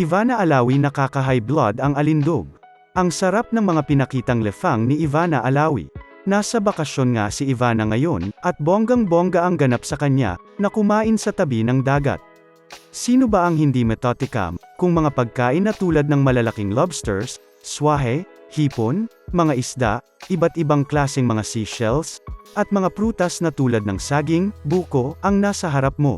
Ivana Alawi nakaka-high blood ang alindog. Ang sarap ng mga pinakitang lefang ni Ivana Alawi. Nasa bakasyon nga si Ivana ngayon, at bonggang-bongga ang ganap sa kanya, na kumain sa tabi ng dagat. Sino ba ang hindi metotikam, kung mga pagkain na tulad ng malalaking lobsters, swahe, hipon, mga isda, iba't ibang klaseng mga seashells, at mga prutas na tulad ng saging, buko, ang nasa harap mo.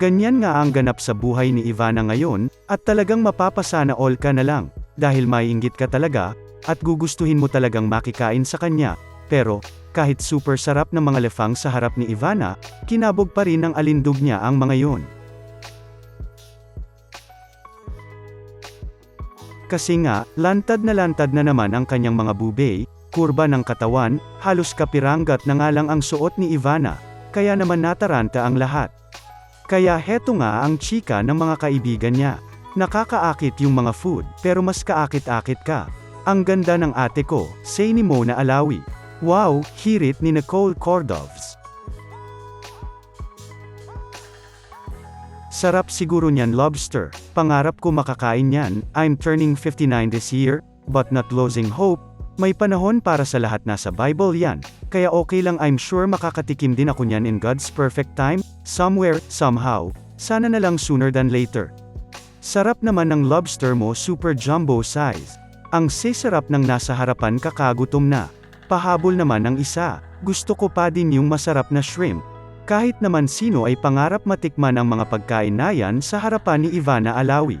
Ganyan nga ang ganap sa buhay ni Ivana ngayon, at talagang mapapasana all ka na lang, dahil maiinggit ka talaga, at gugustuhin mo talagang makikain sa kanya, pero, kahit super sarap ng mga lefang sa harap ni Ivana, kinabog pa rin ng alindog niya ang mga yon. Kasi nga, lantad na lantad na naman ang kanyang mga bubay, kurba ng katawan, halos kapiranggat na nga lang ang suot ni Ivana, kaya naman nataranta ang lahat. Kaya heto nga ang chika ng mga kaibigan niya. Nakakaakit yung mga food, pero mas kaakit-akit ka. Ang ganda ng ate ko, say ni Mona Alawi. Wow, hirit ni Nicole Cordovs. Sarap siguro niyan lobster. Pangarap ko makakain yan. I'm turning 59 this year, but not losing hope. May panahon para sa lahat nasa Bible yan. Kaya okay lang I'm sure makakatikim din ako niyan in God's perfect time, somewhere, somehow. Sana na lang sooner than later. Sarap naman ng lobster mo super jumbo size. Ang sisarap ng nasa harapan kakagutom na. Pahabol naman ang isa. Gusto ko pa din yung masarap na shrimp. Kahit naman sino ay pangarap matikman ang mga pagkain na yan sa harapan ni Ivana Alawi.